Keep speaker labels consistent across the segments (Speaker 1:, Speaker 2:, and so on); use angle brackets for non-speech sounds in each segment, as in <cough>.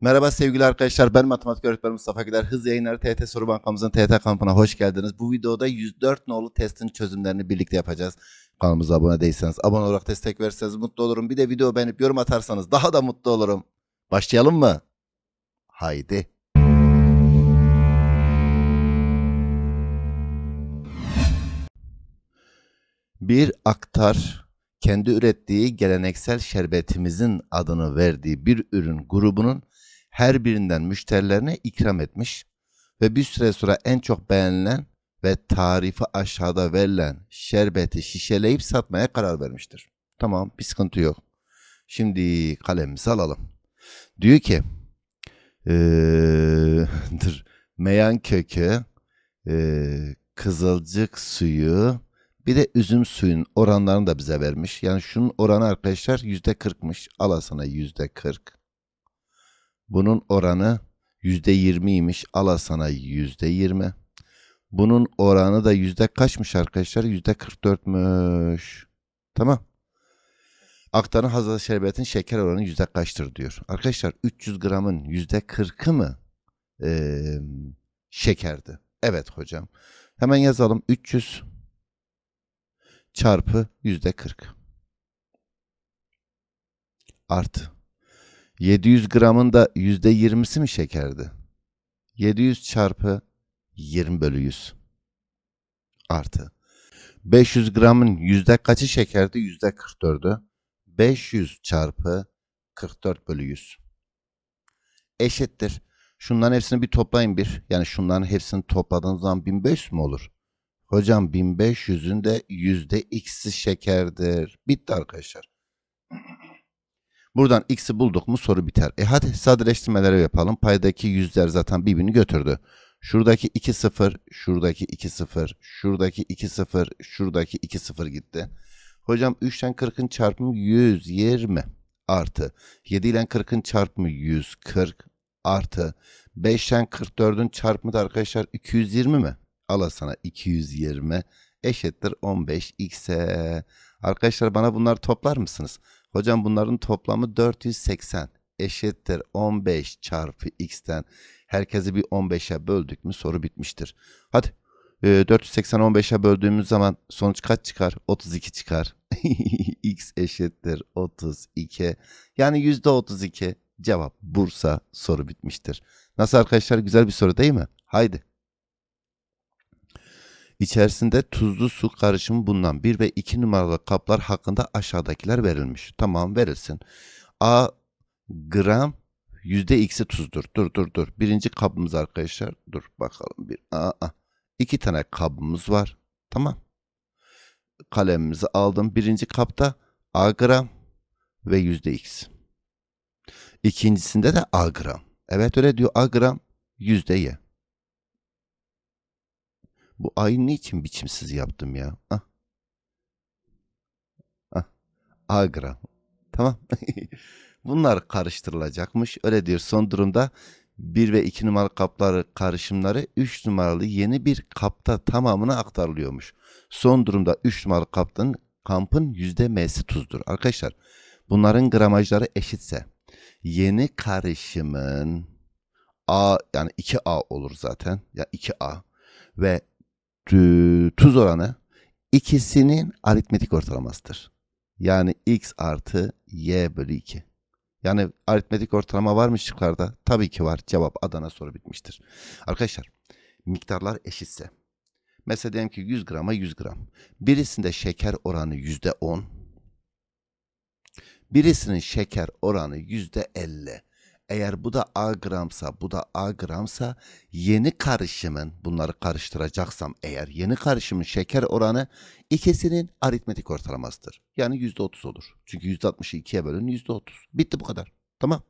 Speaker 1: Merhaba sevgili arkadaşlar ben matematik öğretmeni Mustafa Güler. Hız yayınları TET Soru Bankamızın TET kampına hoş geldiniz. Bu videoda 104 nolu testin çözümlerini birlikte yapacağız. Kanalımıza abone değilseniz abone olarak destek verirseniz mutlu olurum. Bir de video beğenip yorum atarsanız daha da mutlu olurum. Başlayalım mı? Haydi. Bir aktar kendi ürettiği geleneksel şerbetimizin adını verdiği bir ürün grubunun her birinden müşterilerine ikram etmiş ve bir süre sonra en çok beğenilen ve tarifi aşağıda verilen şerbeti şişeleyip satmaya karar vermiştir. Tamam bir sıkıntı yok. Şimdi kalemimizi alalım. Diyor ki eee, <laughs> dur, meyan kökü, eee, kızılcık suyu, bir de üzüm suyun oranlarını da bize vermiş. Yani şunun oranı arkadaşlar yüzde kırkmış. Al sana yüzde kırk. Bunun oranı yüzde yirmiymiş. Al sana yüzde yirmi. Bunun oranı da yüzde kaçmış arkadaşlar? Yüzde kırk dörtmüş. Tamam. Aktarın hazır şerbetin şeker oranı yüzde kaçtır diyor. Arkadaşlar 300 gramın yüzde kırkı mı eee, şekerdi? Evet hocam. Hemen yazalım. 300 çarpı yüzde 40 artı 700 gramın da yüzde 20'si mi şekerdi? 700 çarpı 20 bölü 100 artı 500 gramın yüzde kaçı şekerdi? Yüzde 44'ü. 500 çarpı 44 bölü 100 eşittir. Şunların hepsini bir toplayın bir. Yani şunların hepsini topladığınız zaman 1500 mü olur? Hocam 1500'ün de yüzde x'i şekerdir. Bitti arkadaşlar. Buradan x'i bulduk mu soru biter. E hadi sadeleştirmeleri yapalım. Paydaki yüzler zaten birbirini götürdü. Şuradaki 2 0, şuradaki 2 0, şuradaki 2 0, şuradaki 2 0 gitti. Hocam 3'ten 40'ın çarpımı 120 artı 7 ile 40'ın çarpımı 140 artı 5'ten 44'ün çarpımı da arkadaşlar 220 mi? Al sana 220 eşittir 15x'e. Arkadaşlar bana bunları toplar mısınız? Hocam bunların toplamı 480 eşittir 15 çarpı x'ten. Herkesi bir 15'e böldük mü soru bitmiştir. Hadi e, 480 15'e böldüğümüz zaman sonuç kaç çıkar? 32 çıkar. <laughs> x eşittir 32. Yani %32 cevap Bursa soru bitmiştir. Nasıl arkadaşlar güzel bir soru değil mi? Haydi. İçerisinde tuzlu su karışımı bulunan 1 ve 2 numaralı kaplar hakkında aşağıdakiler verilmiş. Tamam verilsin. A gram yüzde x'i tuzdur. Dur dur dur. Birinci kabımız arkadaşlar. Dur bakalım bir. Aa, aa. İki tane kabımız var. Tamam. Kalemimizi aldım. Birinci kapta A gram ve yüzde x. İkincisinde de A gram. Evet öyle diyor. A gram yüzde y. Bu ayı niçin biçimsiz yaptım ya? Ah. Ah. A gram. Tamam. <laughs> Bunlar karıştırılacakmış. Öyle diyor. Son durumda 1 ve 2 numaralı kapları karışımları 3 numaralı yeni bir kapta tamamına aktarılıyormuş. Son durumda 3 numaralı kaptın kampın m'si tuzdur. Arkadaşlar bunların gramajları eşitse yeni karışımın A yani 2A olur zaten. Ya 2A ve tuz oranı ikisinin aritmetik ortalamasıdır. Yani x artı y bölü 2. Yani aritmetik ortalama var mı şıklarda? Tabii ki var. Cevap Adana soru bitmiştir. Arkadaşlar miktarlar eşitse. Mesela diyelim ki 100 grama 100 gram. Birisinde şeker oranı %10. Birisinin şeker oranı %50. Eğer bu da A gramsa, bu da A gramsa yeni karışımın bunları karıştıracaksam eğer yeni karışımın şeker oranı ikisinin aritmetik ortalamasıdır. Yani %30 olur. Çünkü %60'ı 2'ye bölün %30. Bitti bu kadar. Tamam.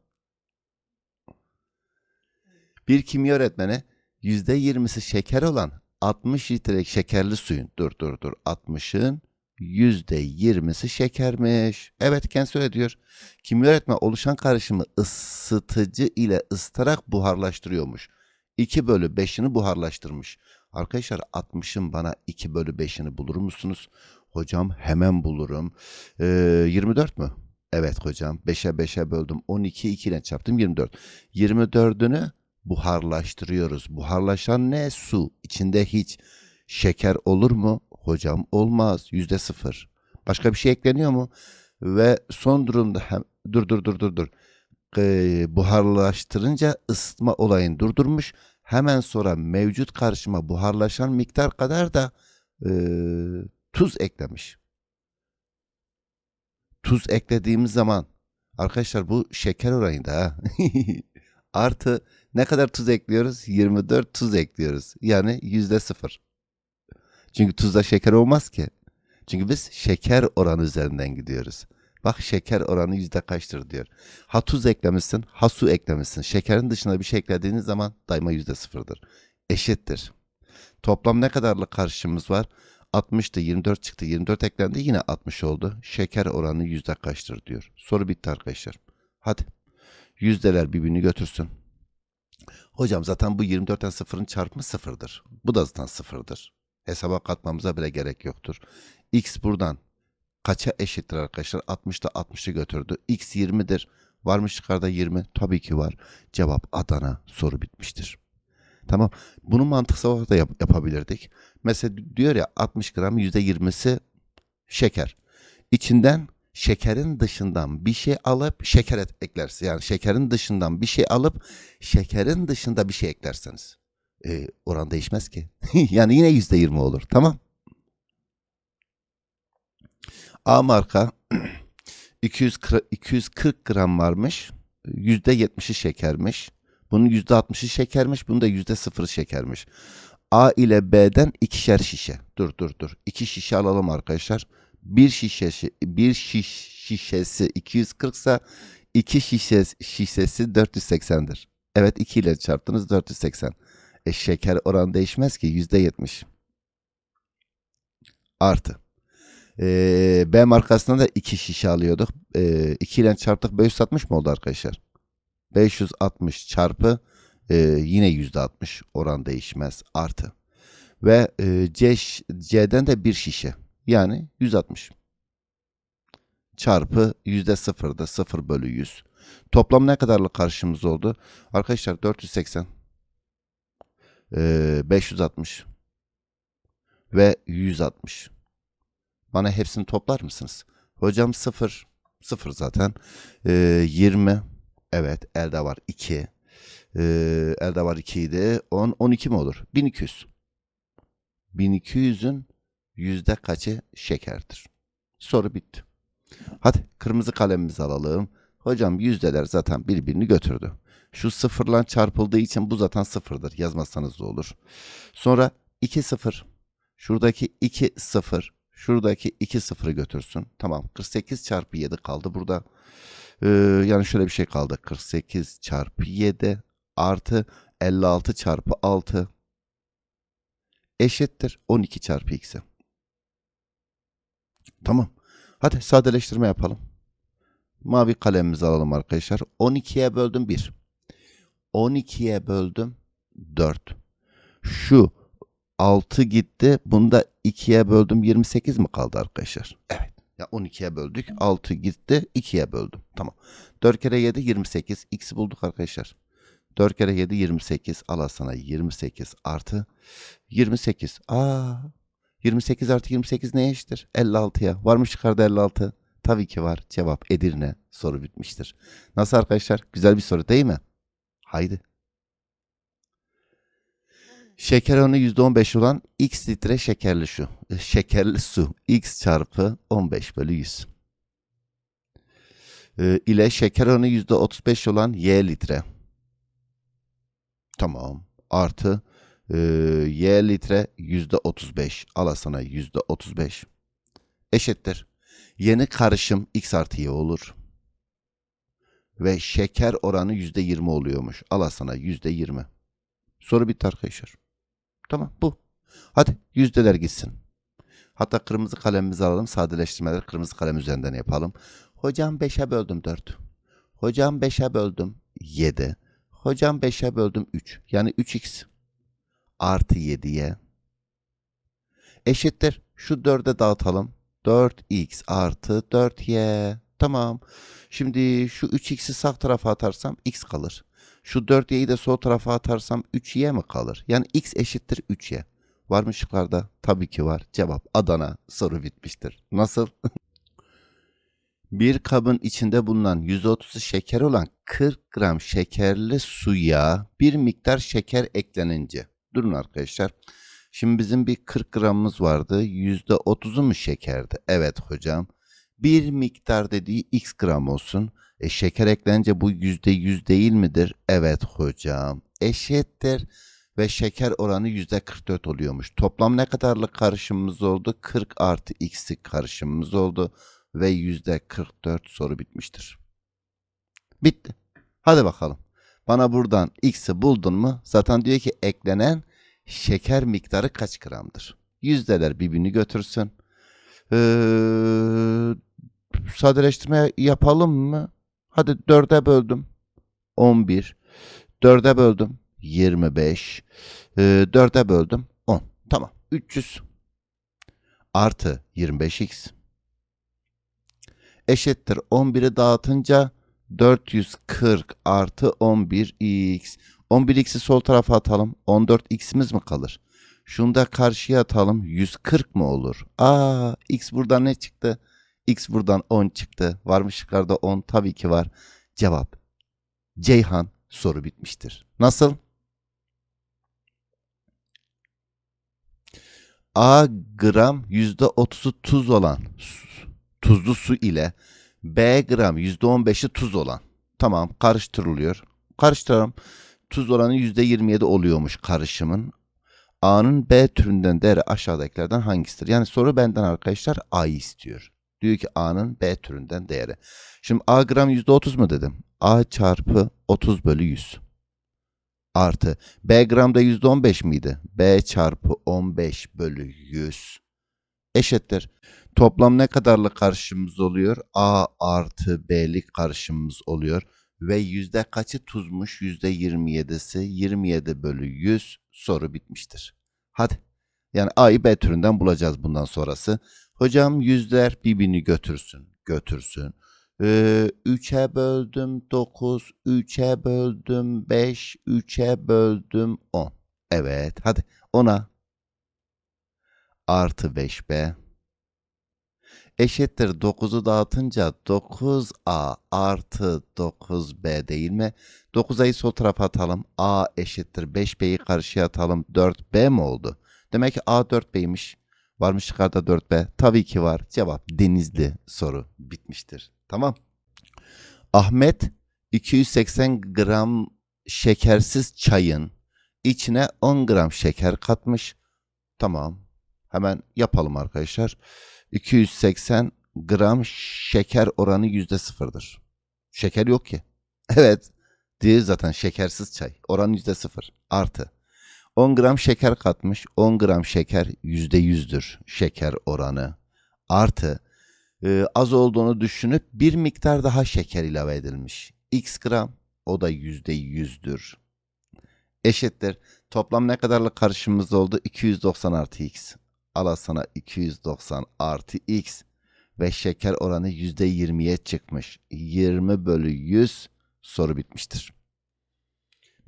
Speaker 1: Bir kimya öğretmeni %20'si şeker olan 60 litrelik şekerli suyun dur dur dur 60'ın %20'si şekermiş. Evet kendisi öyle diyor. Kimya öğretmeni oluşan karışımı ısıtıcı ile ısıtarak buharlaştırıyormuş. 2 bölü 5'ini buharlaştırmış. Arkadaşlar 60'ın bana 2 bölü 5'ini bulur musunuz? Hocam hemen bulurum. Ee, 24 mü? Evet hocam 5'e 5'e böldüm 12 2 ile çarptım 24. 24'ünü buharlaştırıyoruz. Buharlaşan ne? Su. İçinde hiç şeker olur mu? Hocam olmaz. Yüzde sıfır. Başka bir şey ekleniyor mu? Ve son durumda hem, dur dur dur dur dur. Ee, buharlaştırınca ısıtma olayını durdurmuş. Hemen sonra mevcut karışıma buharlaşan miktar kadar da e, tuz eklemiş. Tuz eklediğimiz zaman arkadaşlar bu şeker oranında. <laughs> Artı ne kadar tuz ekliyoruz? 24 tuz ekliyoruz. Yani yüzde sıfır. Çünkü tuzda şeker olmaz ki. Çünkü biz şeker oranı üzerinden gidiyoruz. Bak şeker oranı yüzde kaçtır diyor. Ha tuz eklemişsin, ha su eklemişsin. Şekerin dışında bir şey eklediğiniz zaman daima yüzde sıfırdır. Eşittir. Toplam ne kadarlık karışımımız var? 60'tı 24 çıktı 24 eklendi yine 60 oldu. Şeker oranı yüzde kaçtır diyor. Soru bitti arkadaşlar. Hadi. Yüzdeler birbirini götürsün. Hocam zaten bu 24'ten sıfırın çarpımı sıfırdır. Bu da zaten sıfırdır. Hesaba katmamıza bile gerek yoktur. X buradan kaça eşittir arkadaşlar? 60'da 60'ı götürdü. X 20'dir. Var mı yukarıda 20? Tabii ki var. Cevap Adana. Soru bitmiştir. Tamam. Bunu mantıksal olarak da yap- yapabilirdik. Mesela diyor ya 60 gram %20'si şeker. İçinden şekerin dışından bir şey alıp şeker eklersin. Yani şekerin dışından bir şey alıp şekerin dışında bir şey eklerseniz. E, oran değişmez ki. <laughs> yani yine %20 olur. Tamam. A marka <clears throat> 240, 240 gram varmış. %70'i şekermiş. Bunun %60'ı şekermiş. Bunun da %0'ı şekermiş. A ile B'den ikişer şişe. Dur dur dur. İki şişe alalım arkadaşlar. Bir şişesi bir şiş, şişesi 240 ise iki şişe, şişesi 480'dir. Evet 2 ile çarptınız 480. E şeker oranı değişmez ki %70. Artı. Ee, B markasında da 2 şişe alıyorduk. Ee, 2 ile çarptık 560 mı oldu arkadaşlar? 560 çarpı e, yine %60 oran değişmez artı. Ve e, C, C'den de bir şişe yani 160 çarpı yüzde sıfırda 0 bölü 100. Toplam ne kadarlık karşımız oldu? Arkadaşlar 480 e, 560 ve 160. Bana hepsini toplar mısınız? Hocam 0 0 zaten. E, 20 evet elde var 2. E, elde var 2 idi. 10 12 mi olur? 1200. 1200'ün yüzde kaçı şekerdir? Soru bitti. Hadi kırmızı kalemimizi alalım. Hocam yüzdeler zaten birbirini götürdü. Şu sıfırla çarpıldığı için bu zaten sıfırdır. Yazmazsanız da olur. Sonra 2 sıfır. Şuradaki 2 sıfır. Şuradaki 2 sıfırı götürsün. Tamam 48 çarpı 7 kaldı burada. Ee, yani şöyle bir şey kaldı. 48 çarpı 7 artı 56 çarpı 6 eşittir 12 çarpı x'e. Tamam. Hadi sadeleştirme yapalım. Mavi kalemimizi alalım arkadaşlar. 12'ye böldüm 1. 12'ye böldüm 4. Şu 6 gitti. Bunda 2'ye böldüm 28 mi kaldı arkadaşlar? Evet. Ya 12'ye böldük. 6 gitti. 2'ye böldüm. Tamam. 4 kere 7 28. X'i bulduk arkadaşlar. 4 kere 7 28. Al sana 28 artı 28. Aa 28 artı 28 neye eşittir? 56'ya. Var mı çıkardı 56? Tabii ki var. Cevap Edirne. Soru bitmiştir. Nasıl arkadaşlar? Güzel bir soru değil mi? Haydi. Şeker oranı %15 olan x litre şekerli su. Şekerli su. x çarpı 15 bölü 100. Ee, ile şeker oranı %35 olan y litre. Tamam. Artı ee, y litre %35. Al sana %35. Eşittir. Yeni karışım x artı y olur. Ve şeker oranı %20 oluyormuş. Al sana %20. Soru bitti arkadaşlar. Tamam bu. Hadi yüzdeler gitsin. Hatta kırmızı kalemimizi alalım. Sadeleştirmeleri kırmızı kalem üzerinden yapalım. Hocam 5'e böldüm 4. Hocam 5'e böldüm 7. Hocam 5'e böldüm 3. Yani 3x artı 7'ye eşittir. Şu 4'e dağıtalım. 4x artı 4y. Tamam. Şimdi şu 3x'i sağ tarafa atarsam x kalır. Şu 4y'yi de sol tarafa atarsam 3y mi kalır? Yani x eşittir 3y. Var mı şıklarda? Tabii ki var. Cevap Adana. Soru bitmiştir. Nasıl? <laughs> Bir kabın içinde bulunan 130'u şeker olan 40 gram şekerli suya bir miktar şeker eklenince. Durun arkadaşlar. Şimdi bizim bir 40 gramımız vardı. %30'u mu şekerdi? Evet hocam. Bir miktar dediği x gram olsun. E şeker eklenince bu %100 değil midir? Evet hocam. Eşittir ve şeker oranı %44 oluyormuş. Toplam ne kadarlık karışımımız oldu? 40 artı x'lik karışımımız oldu ve %44 soru bitmiştir. Bitti. Hadi bakalım. Bana buradan x'i buldun mu? Zaten diyor ki eklenen şeker miktarı kaç gramdır? Yüzdeler birbirini götürsün. Ee, sadeleştirme yapalım mı? Hadi 4'e böldüm. 11. 4'e böldüm. 25. Ee, 4'e böldüm. 10. Tamam. 300 artı 25x eşittir 11'i dağıtınca 440 artı 11x. 11x'i sol tarafa atalım. 14x'imiz mi kalır? Şunu da karşıya atalım. 140 mı olur? Aa, x buradan ne çıktı? X buradan 10 çıktı. Var mı şıklarda 10? Tabii ki var. Cevap. Ceyhan soru bitmiştir. Nasıl? A gram %30'u tuz olan tuzlu su ile B gram %15'i tuz olan. Tamam karıştırılıyor. Karıştıralım. Tuz oranı %27 oluyormuş karışımın. A'nın B türünden değeri aşağıdakilerden hangisidir? Yani soru benden arkadaşlar A'yı istiyor. Diyor ki A'nın B türünden değeri. Şimdi A gram %30 mu dedim? A çarpı 30 bölü 100 artı B gramda %15 miydi? B çarpı 15 bölü 100 eşittir. Toplam ne kadarlık karışımımız oluyor? A artı B'lik karışımımız oluyor. Ve yüzde kaçı tuzmuş? Yüzde 27'si 27 bölü 100 soru bitmiştir. Hadi. Yani A'yı B türünden bulacağız bundan sonrası. Hocam yüzler birbirini götürsün. Götürsün. Ee, 3'e böldüm 9, 3'e böldüm 5, 3'e böldüm 10. Evet hadi 10'a artı 5b eşittir 9'u dağıtınca 9a artı 9b değil mi? 9a'yı sol tarafa atalım. a eşittir 5b'yi karşıya atalım. 4b mi oldu? Demek ki a 4b'ymiş. Var mı şıklarda 4b? Tabii ki var. Cevap denizli soru bitmiştir. Tamam. Ahmet 280 gram şekersiz çayın içine 10 gram şeker katmış. Tamam. Hemen yapalım arkadaşlar. 280 gram şeker oranı yüzde sıfırdır. Şeker yok ki. <laughs> Evet. Değil zaten şekersiz çay. Oran yüzde sıfır. Artı. 10 gram şeker katmış. 10 gram şeker yüzde yüzdür. Şeker oranı. Artı. e, az olduğunu düşünüp bir miktar daha şeker ilave edilmiş. X gram. O da yüzde yüzdür. Eşittir. Toplam ne kadarlık karışımımız oldu? 290 artı X. Al sana 290 artı X. Ve şeker oranı %20'ye çıkmış. 20 bölü 100 soru bitmiştir.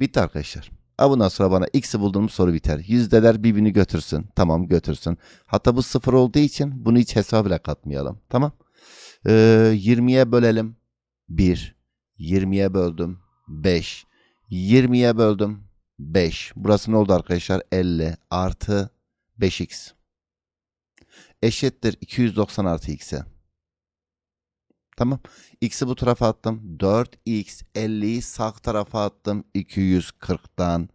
Speaker 1: Bitti arkadaşlar. Ha bundan sonra bana x'i bulduğum soru biter. Yüzdeler birbirini götürsün. Tamam götürsün. Hatta bu sıfır olduğu için bunu hiç hesaba bile katmayalım. Tamam. Ee, 20'ye bölelim. 1. 20'ye böldüm. 5. 20'ye böldüm. 5. Burası ne oldu arkadaşlar? 50 artı 5x. Eşittir 290 artı x'e. Tamam. X'i bu tarafa attım. 4x 50'yi sağ tarafa attım. 240'dan.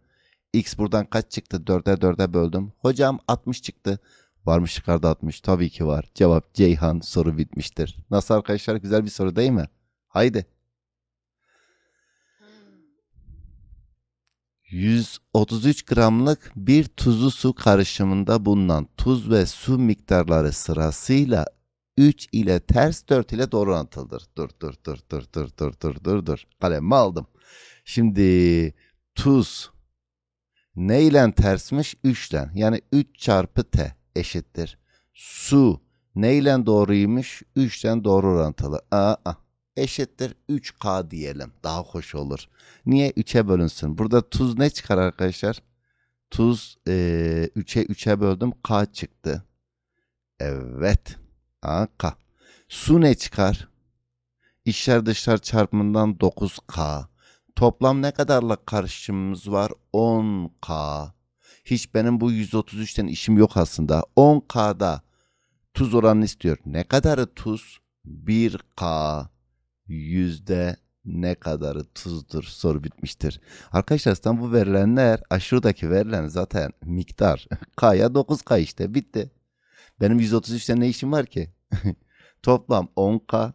Speaker 1: X buradan kaç çıktı? 4'e 4'e böldüm. Hocam 60 çıktı. Var mı şıklarda 60? Tabii ki var. Cevap Ceyhan. Soru bitmiştir. Nasıl arkadaşlar? Güzel bir soru değil mi? Haydi. 133 gramlık bir tuzlu su karışımında bulunan tuz ve su miktarları sırasıyla 3 ile ters 4 ile doğru orantılıdır. Dur dur dur dur dur dur dur dur dur. Kalemimi aldım. Şimdi tuz ne ile tersmiş? 3 ile. Yani 3 çarpı t eşittir. Su Neyle doğruymuş? 3'ten doğru orantılı. Aa, eşittir 3K diyelim. Daha hoş olur. Niye? 3'e bölünsün. Burada tuz ne çıkar arkadaşlar? Tuz eee 3'e 3'e böldüm. K çıktı. Evet. Aa, K. Su ne çıkar? İçler dışlar çarpımından 9K. Toplam ne kadarla karışımımız var? 10K. Hiç benim bu 133'ten işim yok aslında. 10K'da tuz oranını istiyor. Ne kadarı tuz? 1K. Yüzde ne kadarı tuzdur? Soru bitmiştir. Arkadaşlar zaten bu verilenler aşağıdaki verilen zaten miktar. <laughs> K'ya 9K işte bitti. Benim 133'te ne işim var ki? <laughs> Toplam 10K.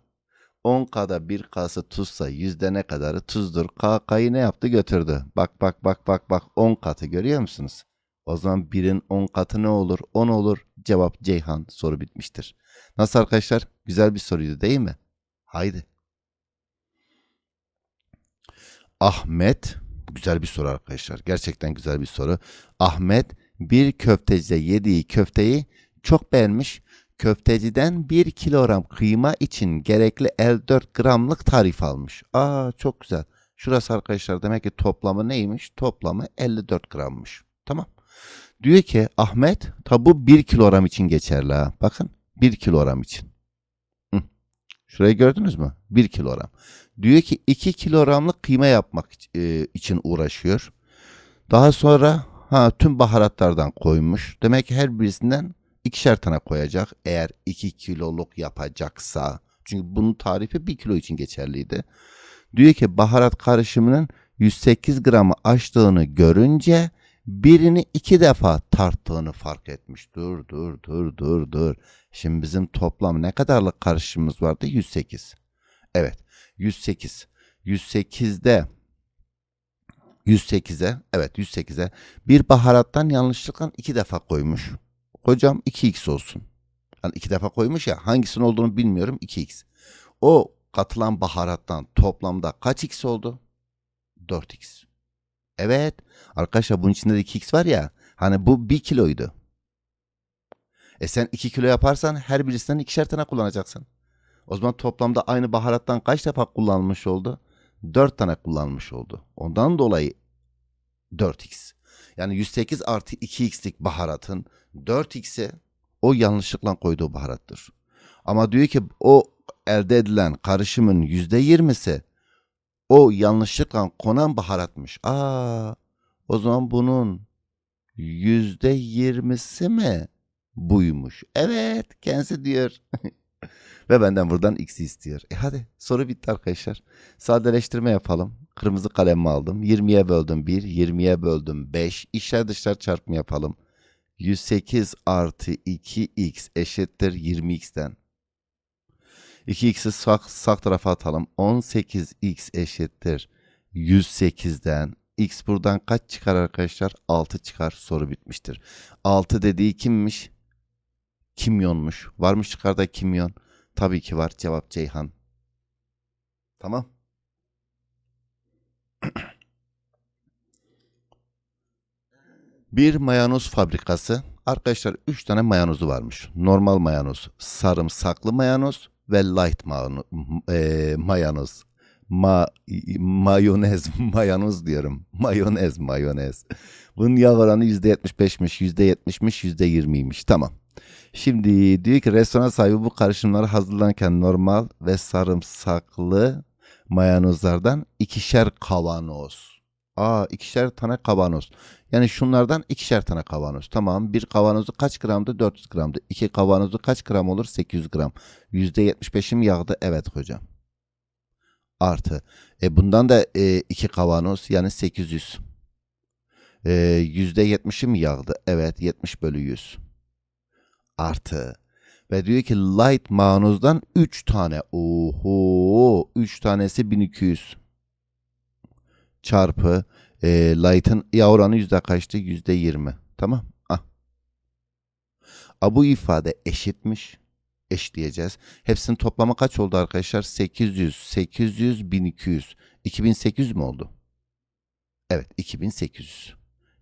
Speaker 1: 10K'da 1K'sı tuzsa yüzde ne kadarı tuzdur. K, K'yı ne yaptı götürdü. Bak bak bak bak bak 10 katı görüyor musunuz? O zaman 1'in 10 katı ne olur? 10 olur. Cevap Ceyhan. Soru bitmiştir. Nasıl arkadaşlar? Güzel bir soruydu değil mi? Haydi. Ahmet. Güzel bir soru arkadaşlar. Gerçekten güzel bir soru. Ahmet bir köftecide yediği köfteyi çok beğenmiş. Köfteciden 1 kilogram kıyma için gerekli 54 gramlık tarif almış. Aa çok güzel. Şurası arkadaşlar demek ki toplamı neymiş? Toplamı 54 grammış. Tamam. Diyor ki Ahmet tabi bu 1 kilogram için geçerli ha. Bakın 1 kilogram için. Hı. Şurayı gördünüz mü? 1 kilogram. Diyor ki 2 kilogramlık kıyma yapmak e, için uğraşıyor. Daha sonra ha tüm baharatlardan koymuş. Demek ki her birisinden ikişer tane koyacak. Eğer 2 kiloluk yapacaksa. Çünkü bunun tarifi 1 kilo için geçerliydi. Diyor ki baharat karışımının 108 gramı aştığını görünce birini iki defa tarttığını fark etmiş. Dur dur dur dur dur. Şimdi bizim toplam ne kadarlık karışımımız vardı? 108. Evet 108. 108'de 108'e evet 108'e bir baharattan yanlışlıkla iki defa koymuş. Hocam 2x olsun. Hani iki defa koymuş ya hangisinin olduğunu bilmiyorum 2x. O katılan baharattan toplamda kaç x oldu? 4x. Evet. Arkadaşlar bunun içinde de 2x var ya. Hani bu 1 kiloydu. E sen 2 kilo yaparsan her birisinden ikişer tane kullanacaksın. O zaman toplamda aynı baharattan kaç defa kullanılmış oldu? 4 tane kullanmış oldu. Ondan dolayı 4x. Yani 108 artı 2x'lik baharatın 4x'e o yanlışlıkla koyduğu baharattır. Ama diyor ki o elde edilen karışımın %20'si o yanlışlıkla konan baharatmış. Aa, o zaman bunun %20'si mi buymuş? Evet, kendisi diyor. <laughs> Ve benden buradan x'i istiyor. E hadi soru bitti arkadaşlar. Sadeleştirme yapalım. Kırmızı kalemimi aldım. 20'ye böldüm 1, 20'ye böldüm 5. İşler dışlar çarpımı yapalım. 108 artı 2x eşittir 20x'ten. 2x'i sağ, sağ tarafa atalım. 18x eşittir 108'den. x buradan kaç çıkar arkadaşlar? 6 çıkar. Soru bitmiştir. 6 dediği kimmiş? Kimyonmuş. Varmış çıkarda kimyon. Tabii ki var. Cevap Ceyhan. Tamam. <clears throat> Bir mayanoz fabrikası. Arkadaşlar 3 tane mayanozu varmış. Normal mayanoz, sarımsaklı mayanoz ve light mayanoz. E, mayanoz. Ma, mayonez, <laughs> mayanoz diyorum. Mayonez, mayonez. Bunun yağ oranı %75'miş, %70'miş, %20'ymiş. Tamam. Şimdi diyor ki restoran sahibi bu karışımları hazırlanırken normal ve sarımsaklı mayanozlardan ikişer kavanoz. Aa ikişer tane kavanoz. Yani şunlardan ikişer tane kavanoz. Tamam bir kavanozu kaç gramdı? 400 gramdı. İki kavanozu kaç gram olur? 800 gram. %75'im yağdı. Evet hocam. Artı. E bundan da e, iki kavanoz yani 800. E, %70'im yağdı. Evet 70 bölü 100 artı. Ve diyor ki light mayanozdan 3 tane. Oho 3 tanesi 1200 çarpı e, light'ın yağ oranı yüzde kaçtı? Yüzde 20. Tamam. Ah. A, bu ifade eşitmiş. Eşleyeceğiz. Hepsinin toplamı kaç oldu arkadaşlar? 800, 800, 1200. 2800 mü oldu? Evet 2800.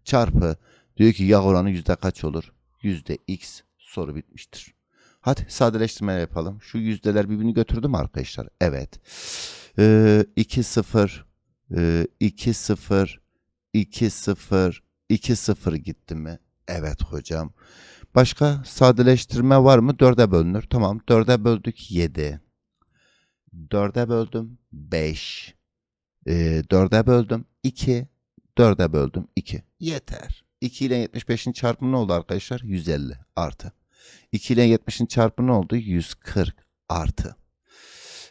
Speaker 1: Çarpı diyor ki yağ oranı yüzde kaç olur? Yüzde x soru bitmiştir. Hadi sadeleştirme yapalım. Şu yüzdeler birbirini götürdü mü arkadaşlar? Evet. Ee, 2 0 e, 2 0 2 0 2 0 gitti mi? Evet hocam. Başka sadeleştirme var mı? 4'e bölünür. Tamam. 4'e böldük 7. 4'e böldüm 5. Ee, 4'e böldüm 2. 4'e böldüm 2. Yeter. 2 ile 75'in çarpımı ne oldu arkadaşlar? 150 artı. 2 ile 70'in çarpımı ne oldu? 140 artı.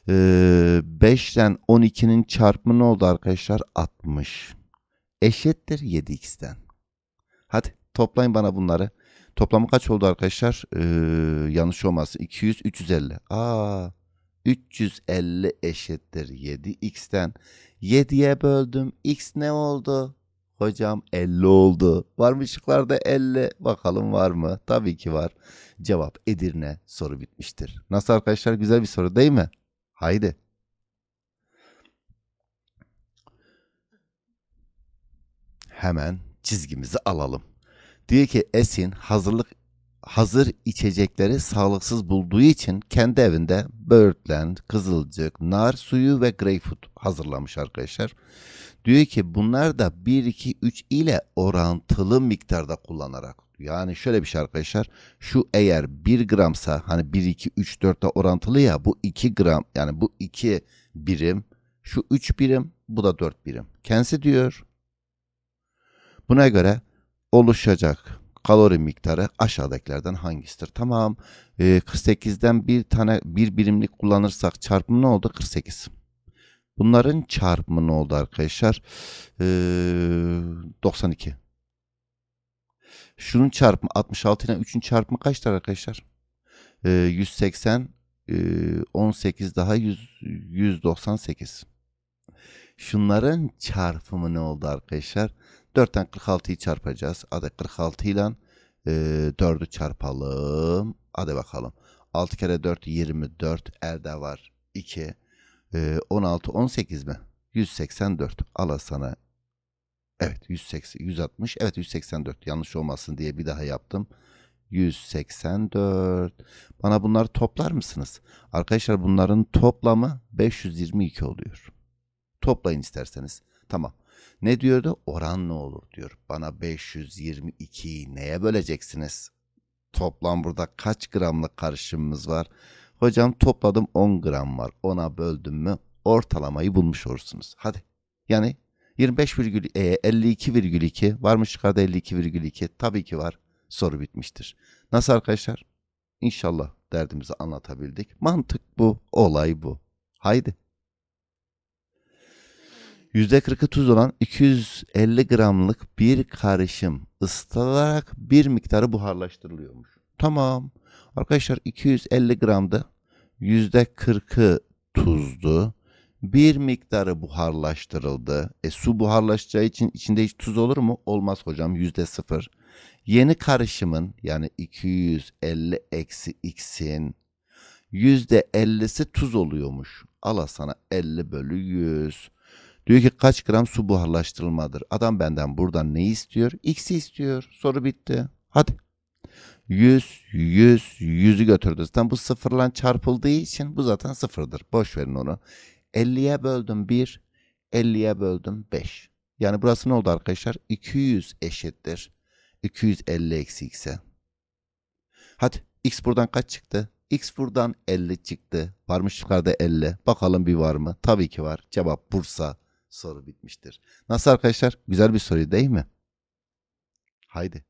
Speaker 1: Ee, 5 ile 12'nin çarpımı ne oldu arkadaşlar? 60. Eşittir 7x'ten. Hadi toplayın bana bunları. Toplamı kaç oldu arkadaşlar? Ee, yanlış olmasın. 200, 350. Aa, 350 eşittir 7x'ten. 7'ye böldüm. X ne oldu? Hocam 50 oldu. Var mı şıklarda 50? Bakalım var mı? Tabii ki var. Cevap Edirne. Soru bitmiştir. Nasıl arkadaşlar? Güzel bir soru değil mi? Haydi. Hemen çizgimizi alalım. Diyor ki Esin hazırlık hazır içecekleri sağlıksız bulduğu için kendi evinde böğürtlen, kızılcık, nar suyu ve greyfurt hazırlamış arkadaşlar. Diyor ki bunlar da 1, 2, 3 ile orantılı miktarda kullanarak. Yani şöyle bir şey arkadaşlar. Şu eğer 1 gramsa hani 1, 2, 3, 4'te orantılı ya bu 2 gram yani bu 2 birim şu 3 birim bu da 4 birim. Kendisi diyor. Buna göre oluşacak kalori miktarı aşağıdakilerden hangisidir? Tamam. Ee, 48'den bir tane bir birimlik kullanırsak çarpımı ne oldu? 48. Bunların çarpımı ne oldu arkadaşlar? Ee, 92. Şunun çarpımı 66 ile 3'ün çarpımı kaçtır arkadaşlar? Ee, 180 e, 18 daha 100, 198. Şunların çarpımı ne oldu arkadaşlar? 4'ten 46'yı çarpacağız. Hadi 46 ile e, 4'ü çarpalım. Hadi bakalım. 6 kere 4 24. Elde var 2. E, 16 18 mi? 184. Al sana. Evet 180 160. Evet 184. Yanlış olmasın diye bir daha yaptım. 184. Bana bunları toplar mısınız? Arkadaşlar bunların toplamı 522 oluyor. Toplayın isterseniz. Tamam. Ne diyordu? Oran ne olur diyor. Bana 522'yi neye böleceksiniz? Toplam burada kaç gramlık karışımımız var? Hocam topladım 10 gram var. 10'a böldüm mü ortalamayı bulmuş olursunuz. Hadi. Yani 25,52,2 var mı çıkardı 52,2? Tabii ki var. Soru bitmiştir. Nasıl arkadaşlar? İnşallah derdimizi anlatabildik. Mantık bu, olay bu. Haydi. %40'ı tuz olan 250 gramlık bir karışım ısıtılarak bir miktarı buharlaştırılıyormuş. Tamam. Arkadaşlar 250 gramda %40'ı tuzdu. Bir miktarı buharlaştırıldı. E su buharlaşacağı için içinde hiç tuz olur mu? Olmaz hocam %0. Yeni karışımın yani 250 eksi x'in %50'si tuz oluyormuş. Ala sana 50 bölü 100. Diyor ki kaç gram su buharlaştırılmadır? Adam benden buradan ne istiyor? X'i istiyor. Soru bitti. Hadi. 100, 100, 100'ü götürdü. Zaten bu sıfırla çarpıldığı için bu zaten sıfırdır. Boş verin onu. 50'ye böldüm 1, 50'ye böldüm 5. Yani burası ne oldu arkadaşlar? 200 eşittir. 250 eksi x'e. Hadi x buradan kaç çıktı? X buradan 50 çıktı. Varmış yukarıda 50. Bakalım bir var mı? Tabii ki var. Cevap Bursa. Soru bitmiştir. Nasıl arkadaşlar? Güzel bir soru değil mi? Haydi.